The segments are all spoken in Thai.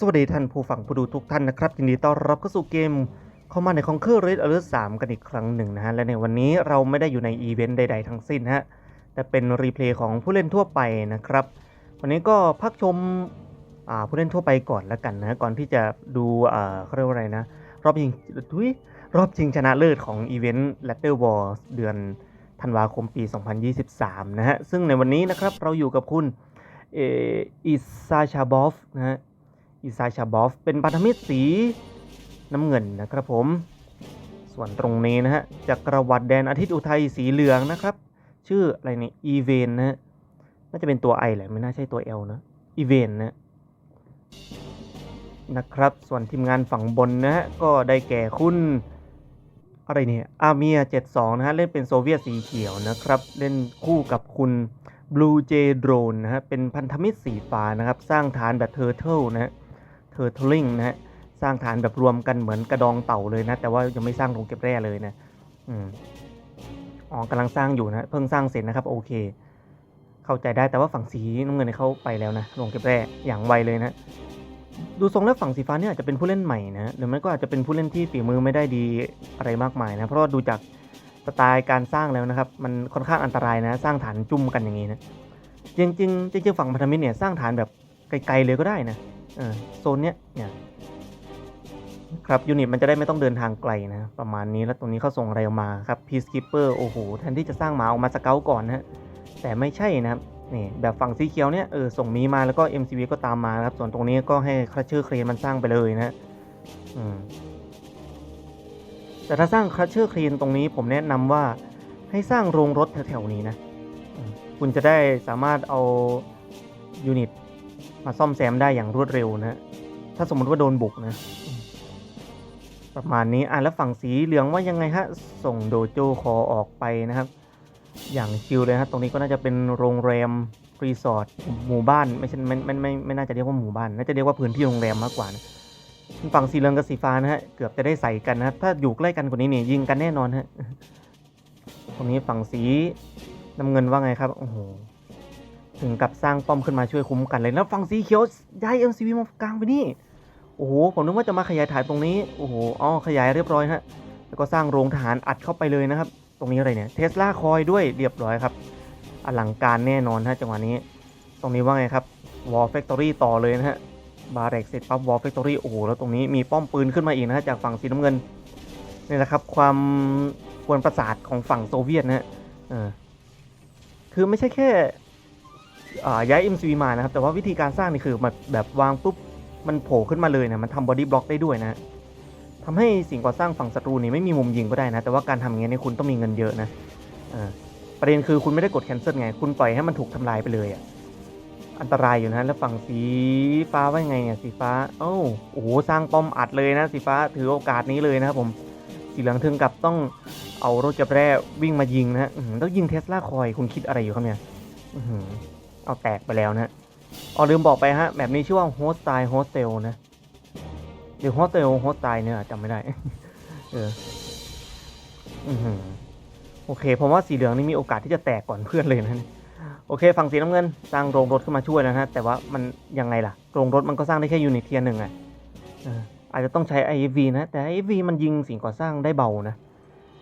สวัสดีท่านผู้ฟังผู้ดูทุกท่านนะครับยินดีต้อนรับเข้าสู่เกมเข้ามาในคองเคอร์เรดอเลอร์สามกันอีกครั้งหนึ่งนะฮะและในวันนี้เราไม่ได้อยู่ในอีเวนต์ใด ๆ ทั้งสิ้นฮะแต่เป็นรีเพลย์ของผู้เล่นทั่วไปนะครับ วันนี้ก็พักชมผู้เล่นทั่วไปก่อนแล้วกันนะก่อนที่จะดูเขาเรียกว่าอะไรนะ รอบชิงทุยรอบชิงชนะเลิศของอีเวนต์ Ladder War เดือนธันวาคมปี 2023 นะฮะซึ่งในวันนี้นะครับเราอยู่กับคุณเออิซาชาบอฟนะฮะ อิซาชาบอฟเป็นพันธมิตรสีน้ำเงินนะครับผม ส่วนตรงนี้นะฮะจักระวรรดิแดนอาทิตย์อุทัยสีเหลืองนะครับ ชื่ออะไรเนี่ยอีเวนนะฮะน่าจะเป็นตัวไอแหละไม่น่าใช่ตัว L นะอีเวนนะนะครับ ส่วนทีมงานฝั่งบนนะฮะก็ได้แก่คุณอะไรเนี่ย อาเมีย 72 นะฮะ เล่นเป็นโซเวียตสีเขียวนะครับ เล่นคู่กับคุณ Blue Jay Drone นะฮะ เป็นพันธมิตรสีฟ้านะครับ สร้างฐานแบบ Turtle นะฮะ Turtling นะฮะสร้างฐานแบบรวมกันเหมือนกระดองเต่าเลยนะ แต่ว่ายังไม่สร้างโรงเก็บแร่เลยนะอืมอ๋อกำลังสร้างอยู่นะเพิ่งสร้างเสร็จนะครับโอเค เข้าใจได้แต่ว่าฝั่งสีน้ำเงินเข้าไปแล้วนะโรงเก็บแร่อย่างไวเลยนะดูทรงแล้วฝั่งสีฟ้าเนี่ยอาจจะเป็นผู้เล่นใหม่นะหรือไม่ก็อาจจะเป็นผู้เล่นที่ฝีมือไม่ได้ดีอะไรมากมายนะเพราะว่าดูจากสไตล์การสร้างแล้วนะครับ มันค่อนข้างอันตรายนะ สร้างฐานจุ่มกันอย่างนี้นะจริงจริงจริงฝั่งพันธมิตรเนี่ยสร้างฐานแบบไกลๆเลยก็ได้นะ โซนเนี้ยเนี่ยครับยูนิตมันจะได้ไม่ต้องเดินทางไกลนะ ประมาณนี้แล้วตรงนี้เขาส่งอะไรออกมาครับพีซคิปเปอร์โอ้โหแทนที่จะสร้างหมาออกมาสเกลก่อนนะแต่ไม่ใช่นะครับนี่แบบฝั่งสีเขียวเนี่ยเออส่งมีมาแล้วก็ MCV ก็ตามมานะครับ ส่วนตรงนี้ก็ให้คราเชอร์เครนมันสร้างไปเลยนะอืมแต่ถ้าสร้างคราเชอร์เครนตรงนี้ผมแนะนำว่าให้สร้างโรงรถแถวๆนี้นะคุณจะได้สามารถเอายูนิต มาซ่อมแซมได้อย่างรวดเร็วนะ ถ้าสมมติว่าโดนบุกนะ ประมาณนี้อะแล้วฝั่งสีเหลืองว่ายังไงฮะ ส่งโดโจคอออกไปนะครับ อย่างชิลเลยฮะ ตรงนี้ก็น่าจะเป็นโรงแรมรีสอร์ทหมู่บ้านไม่ใช่ไม่ไม่ไม่ไม่น่าจะเรียกว่าหมู่บ้าน น่าจะเรียกว่าพื้นที่โรงแรมมากกว่านะฝั่งสีเหลืองกับสีฟ้านะฮะ เกือบจะได้ใส่กันนะถ้าอยู่ใกล้กันกว่านี้เนี่ยยิงกันแน่นอนฮะ ตรงนี้ฝั่งสีน้ำเงินว่าไงครับ โอ้โห ถึงกับสร้างป้อมขึ้นมาช่วยคุ้มกันเลยแล้วฝั่งสีเขียวย้าย MCV มากลางไปนี่โอ้โหผมนึกว่าจะมาขยายฐานตรงนี้โอ้โหอ๋อขยายเรียบร้อยฮะแล้วก็สร้างโรงทหารอัดเข้าไปเลยนะครับ ตรงนี้อะไรเนี่ยเทสลาคอยด้วยเรียบร้อยครับอลังการแน่นอนฮะจังหวะนี้ ตรงนี้ว่าไงครับ Wall Factory ต่อเลยนะฮะบาร์เรกเสร็จปั๊บ Wall Factory โอ้โหแล้วตรงนี้มีป้อมปืนขึ้นมาอีกนะฮะจากฝั่งสีน้ำเงินนี่แหละครับความกวนประสาทของฝั่งโซเวียตนะฮะคือไม่ใช่แค่ ย้าย MCV มานะครับ แต่ว่าวิธีการสร้างนี่คือมันแบบวางปุ๊บมันโผล่ขึ้นมาเลยนะมันทำบอดี้บล็อกได้ด้วยนะทำให้สิ่งก่อสร้างฝั่งศัตรูนี่ไม่มีมุมยิงก็ได้นะ แต่ว่าการทำอย่างนี้นี่คุณต้องมีเงินเยอะนะประเด็นคือคุณไม่ได้กด cancel ไง คุณปล่อยให้มันถูกทำลายไปเลยอะ่ะอันตรายอยู่นะแล้วฝั่งสีฟ้าว่ายังไงเนี่ยสีฟ้าโอ้าโอ้โหสร้างป้อมอัดเลยนะ สีฟ้าถือโอกาสนี้เลยนะครับผมสีเหลืองถึงกับต้องเอารถจับแร่วิ่งมายิงนะฮะอื้อหือต้องยิงเทสลาคอยคุณคิดอะไรอยู่ครับเนี่ย เอาแตกไปแล้วนะอ๋อลืมบอกไปฮะแบบนี้ชื่อว่าโฮสไตล์โฮสเทลนะหรือโฮสเทลโฮสไตล์เนี่ยจำไม่ได้ เอออือโอเคผมว่าสีเหลืองนี่มีโอกาสที่จะแตกก่อนเพื่อนเลยนะโอเค ฝั่งสีน้ำเงินสร้างโรงรถขึ้นมาช่วยแล้วนะฮะ แต่ว่ามันยังไงล่ะ โรงรถมันก็สร้างได้แค่ยูนิตเทียหนึ่งอะเอออาจจะต้องใช้ IFV นะ แต่ IFV มันยิงสิ่งก่อสร้างได้เบานะ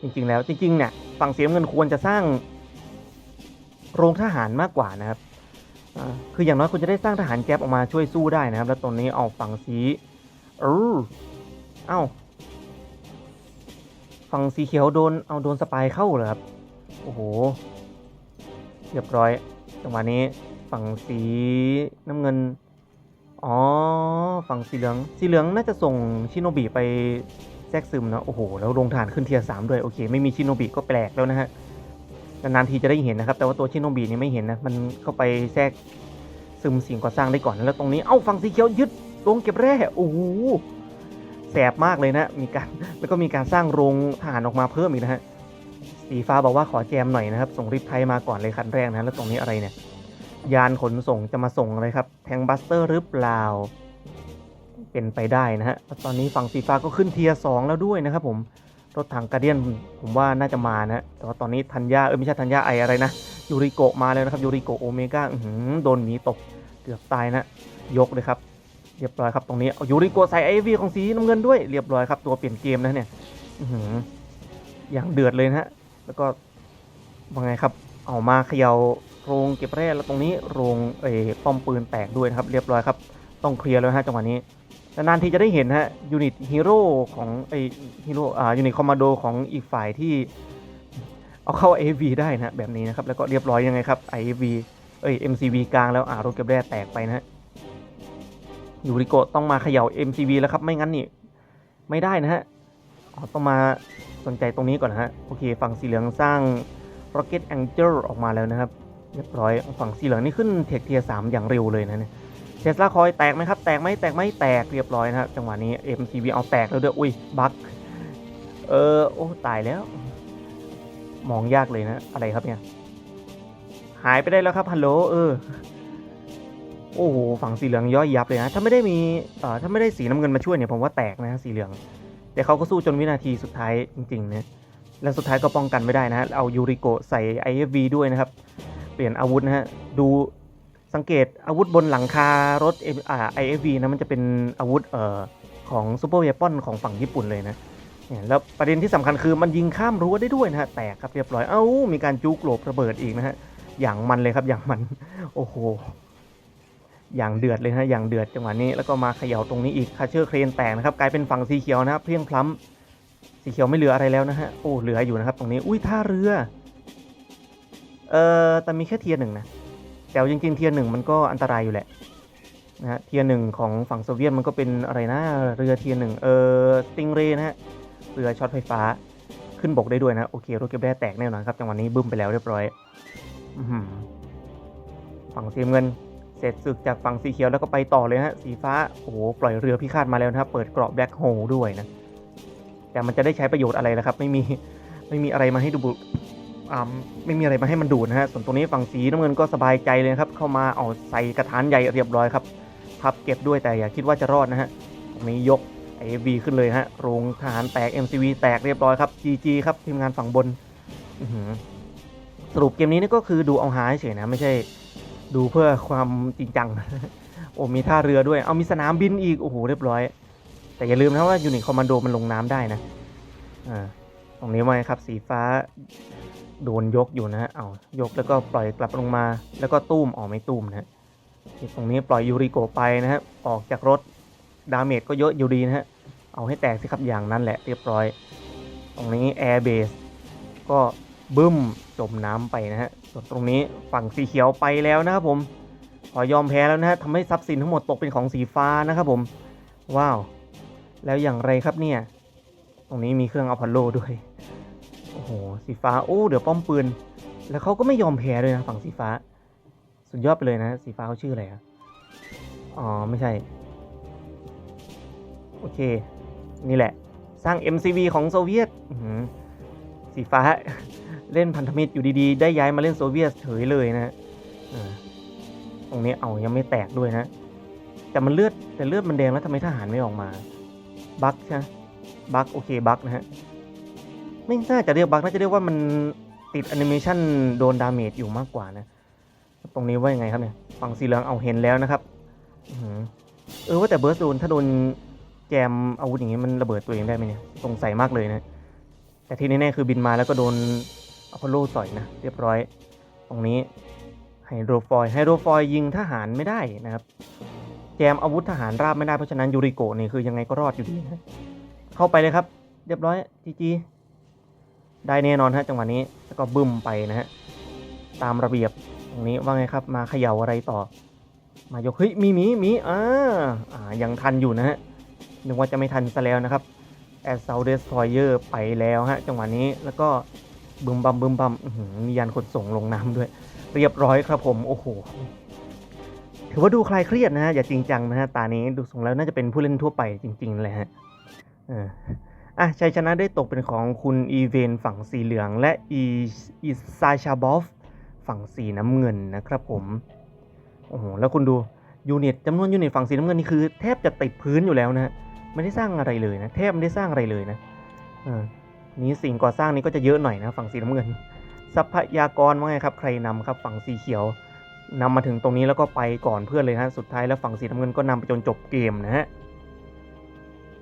จริง ๆ แล้วจริงๆเนี่ยฝั่งสีน้ำเงินควรจะสร้างโรงทหารมากกว่านะครับ คืออย่างน้อยคุณจะได้สร้างทหารแก๊ปออกมาช่วยสู้ได้นะครับ แล้วตรงนี้เอาฝั่งสีเออเอ้าฝั่งสีเขียวโดนเอาโดนสปายเข้าเหรอครับ โอ้โหเรียบร้อยจังหวะนี้ฝั่งสีน้ำเงิน อ๋อ ฝั่งสีเหลือง สีเหลืองน่าจะส่งชิโนบิไปแทรกซึมนะ โอ้โห แล้วโรงฐานขึ้นเทียร์สามด้วย โอเค ไม่มีชิโนบิก็แปลกแล้วนะฮะ นานๆทีจะได้เห็นนะครับ แต่ว่าตัวชิโนบินี่ไม่เห็นนะ มันเข้าไปแทรกซึมสิ่งก่อสร้างได้ก่อน แล้วตรงนี้ เอ้าฝั่งสีเขียวยึดโรงเก็บแร่ โอ้โห แสบมากเลยนะ มีการ แล้วก็มีการสร้างโรงทหารออกมาเพิ่มอีกนะฮะ สีฟ้าบอกว่าขอแจมหน่อยนะครับ ส่งริปไทยมาก่อนเลยคันแรกนะ แล้วตรงนี้อะไรเนี่ย ยานขนส่งจะมาส่งอะไรครับ แทงบัสเตอร์หรือเปล่า เป็นไปได้นะฮะ ตอนนี้ฝั่งสีฟ้าก็ขึ้นเทียร์สองแล้วด้วยนะครับผม รถถังกาเดียนผมว่าน่าจะมานะแต่ว่าตอนนี้ธัญญาเออไม่ใช่ธัญญาไออะไรนะยูริโกะมาแล้วนะครับยูริโกะโอเมก้าโดนหมีตกเกือบตายนะ ยกเลยครับ เรียบร้อยครับตรงนี้เอยูริโกะใส่ไอวีของสีน้ำเงินด้วยเรียบร้อยครับ ตัวเปลี่ยนเกมนะเนี่ยอย่างเดือดเลยนะฮะแล้วก็ว่าไงครับ เอามาเขย่าโรงเก็บแร่แล้วตรงนี้โรงเอป้อมปืนแตกด้วยนะครับ เรียบร้อยครับ ต้องเคลียร์แล้วฮะจังหวะนี้ นานๆทีจะได้เห็นฮะยูนิตฮีโร่ของไอฮีโร่อ่ายูนิตคอมมานโดของอีกฝ่ายที่เอาเข้า AV ได้นะแบบนี้นะครับ แล้วก็เรียบร้อยยังไงครับ AV เอ้ย MCV กลางแล้วอ่าโรเก็บแร่แตกไปนะฮะยูริโกะต้องมาเขย่า MCV แล้วครับ ไม่งั้นนี่ไม่ได้นะฮะอ๋อต้องมาสนใจตรงนี้ก่อนนะฮะโอเค ฝั่งสีเหลืองสร้าง Rocket Angel ออกมาแล้วนะครับ เรียบร้อยฝั่งสีเหลืองนี่ขึ้นเทคเทียสามอย่างเร็วเลยนะเนี่ย ทสลาคอยแตกไหมครับ แตกไหมแตกไหมแตกเรียบร้อยนะฮะจังหวะนี้ MCV เอาแตกแล้วด้วยอุ้ยบั๊กเออโอ้ตายแล้ว มองยากเลยนะอะไรครับเนี่ยหายไปได้แล้วครับฮัลโหลเออโอ้โหฝั่งสีเหลืองย่อยยับเลยนะถ้าไม่ได้มีเอ่อถ้าไม่ได้สีน้ำเงินมาช่วยเนี่ยผมว่าแตกนะสีเหลือง แต่เขาก็สู้จนวินาทีสุดท้ายจริงๆนะและสุดท้ายก็ป้องกันไม่ได้นะเอายูริโกใส่ IFV ด้วยนะครับ เปลี่ยนอาวุธนะฮะดู สังเกตอาวุธบนหลังคารถอ่า IFV นะมันจะเป็นอาวุธเอ่อของซูเปอร์เวปอนของฝั่งญี่ปุ่นเลยนะเนี่ยแล้วประเด็นที่สำคัญคือมันยิงข้ามรั้วได้ด้วยนะฮะแตกครับเรียบร้อย เอ้ามีการจุกโลบระเบิดอีกนะฮะอย่างมันเลยครับอย่างมันโอ้โหอย่างเดือดเลยนะอย่างเดือดจังหวะนี้แล้วก็มาเขย่าตรงนี้อีกคาเชอร์เครนแตกนะครับกลายเป็นฝั่งสีเขียวนะครับเพียงพล้ำสีเขียวไม่เหลืออะไรแล้วนะฮะโอ้เหลืออยู่นะครับตรงนี้อุ้ยท่าเรือเอ่อแต่มีแค่เทียร์หนึ่งนะ แต่เอาจริงๆเทียร์หนึ่งมันก็อันตรายอยู่แหละนะฮะเทียร์หนึ่งของฝั่งโซเวียตมันก็เป็นอะไรนะเรือเทียร์หนึ่งเออสติงเรนะฮะเรือช็อตไฟฟ้าขึ้นบกได้ด้วยนะ โอเครถเก็บแร่แตกแน่นอนครับจังหวะนี้บึ้มไปแล้วเรียบร้อยฝั่งสีเงิน เสร็จศึกจากฝั่งสีเขียวแล้วก็ไปต่อเลยฮะสีฟ้าโอ้โหปล่อยเรือพิฆาตมาแล้วนะครับเปิดเกราะแบล็คโฮด้วยนะแต่มันจะได้ใช้ประโยชน์อะไรละครับ ไม่มีไม่มีอะไรมาให้ดูบุอ่า ไม่มีอะไรมาให้มันดูดนะฮะ ส่วนตรงนี้ฝั่งสีน้ำเงินก็สบายใจเลยนะครับ เข้ามาเอาใส่กระถานใหญ่เรียบร้อยครับ พับเก็บด้วยแต่อย่าคิดว่าจะรอดนะฮะ ตรงนี้ยกไอวีขึ้นเลยฮะ โรงทหารแตก MCV แตกเรียบร้อยครับ GG ครับทีมงานฝั่งบน สรุปเกมนี้นี่ก็คือดูเอาหาเฉยนะไม่ใช่ดูเพื่อความจริงจัง โอ้มีท่าเรือด้วย เอามีสนามบินอีก โอ้โหเรียบร้อย แต่อย่าลืมนะว่ายูนิคอมมานโดมันลงน้ำได้นะ อ่า ตรงนี้ไว้ครับ สีฟ้า โดนยกอยู่นะฮะเอายกแล้วก็ปล่อยกลับลงมา แล้วก็ตุ้มออกไม่ตุ้มนะฮะตรงนี้ปล่อยยูริโกไปนะฮะออกจากรถดาเมจก็เยอะอยู่ดีนะฮะเอาให้แตกสิครับอย่างนั้นแหละเรียบร้อย ตรงนี้แอร์เบสก็บึ้มจมน้ำไปนะฮะส่วนตรงนี้ฝั่งสีเขียวไปแล้วนะครับผมขอยอมแพ้แล้วนะฮะทำให้ทรัพย์สินทั้งหมดตกเป็นของสีฟ้านะครับผมว้าว แล้วอย่างไรครับเนี่ย ตรงนี้มีเครื่องอพอลโลด้วย โหสีฟ้าโอ้เดี๋ยวป้อมปืน แล้วเขาก็ไม่ยอมแพ้ด้วยนะฝั่งสีฟ้า สุดยอดไปเลยนะ สีฟ้าเขาชื่ออะไรอะอ๋อ ไม่ใช่ โอเค นี่แหละ สร้าง MCV ของโซเวียตสีฟ้าเล่นพันธมิตรอยู่ดีๆ ได้ย้ายมาเล่นโซเวียตเฉยเลยนะตรงนี้เอายังไม่แตกด้วยนะ แต่มันเลือดแต่เลือดมันแดงแล้วทำไมทหารไม่ออกมา บักใช่บักโอเคบักนะฮะ ไม่น่าจะเรียกบั๊กน่าจะเรียกว่ามันติดแอนิเมชันโดนดาเมจอยู่มากกว่านะ ตรงนี้ว่ายังไงครับเนี่ย ฝั่งสีเหลืองเอาเห็นแล้วนะครับอเออว่าแต่เบิร์สโดนถ้าโดนแจมอาวุธอย่างนี้มันระเบิดตัวเองได้ไหมเนี่ยสงสัยมากเลยนะ แต่ที่แน่ๆคือบินมาแล้วก็โดนอพอลโลต่อยนะ เรียบร้อย ตรงนี้ไฮโดรฟอยไฮโดรฟอยยิงทหารไม่ได้นะครับ แจมอาวุธทหารราบไม่ได้เพราะฉะนั้นยูริโกะนี่คือยังไงก็รอดอยู่ดีนะเข้าไปเลยครับ เรียบร้อยจีจี ได้แน่นอนฮะจังหวะนี้แล้วก็บึ้มไปนะฮะตามระเบียบตรงนี้ว่าไงครับ มาเขย่าอะไรต่อ มายกเฮ้ยมีมีมีอ่าอ่ายังทันอยู่นะฮะนึกว่าจะไม่ทันซะแล้วนะครับแอสเซลเดสทอยเยอร์ไปแล้วฮะจังหวะนี้แล้วก็บึมบัมบึมบัมมียานขนส่งลงน้ำด้วย เรียบร้อยครับผมโอ้โหถือว่าดูคลายเครียดนะฮะอย่าจริงจังนะฮะตานี้ดูทรงแล้วน่าจะเป็นผู้เล่นทั่วไปจริง ๆ เลยฮะเออ อะชัยชนะได้ตกเป็นของคุณอีเวนฝั่งสีเหลือง และอีอีซาชาบอฟฝั่งสีน้ำเงินนะครับผม โอ้โห แล้วคุณดูยูนิตจำนวนยูนิตฝั่งสีน้ำเงินนี่คือแทบจะติดพื้นอยู่แล้วนะฮะไม่ได้สร้างอะไรเลยนะแทบไม่ได้สร้างอะไรเลยนะเออนี้สิ่งก่อสร้างนี้ก็จะเยอะหน่อยนะฝั่งสีน้ำเงิน ทรัพยากรว่าไงครับ ใครนำครับฝั่งสีเขียวนำมาถึงตรงนี้แล้วก็ไปก่อนเพื่อนเลยฮะสุดท้ายแล้วฝั่งสีน้ำเงินก็นำไปจนจบเกมนะฮะ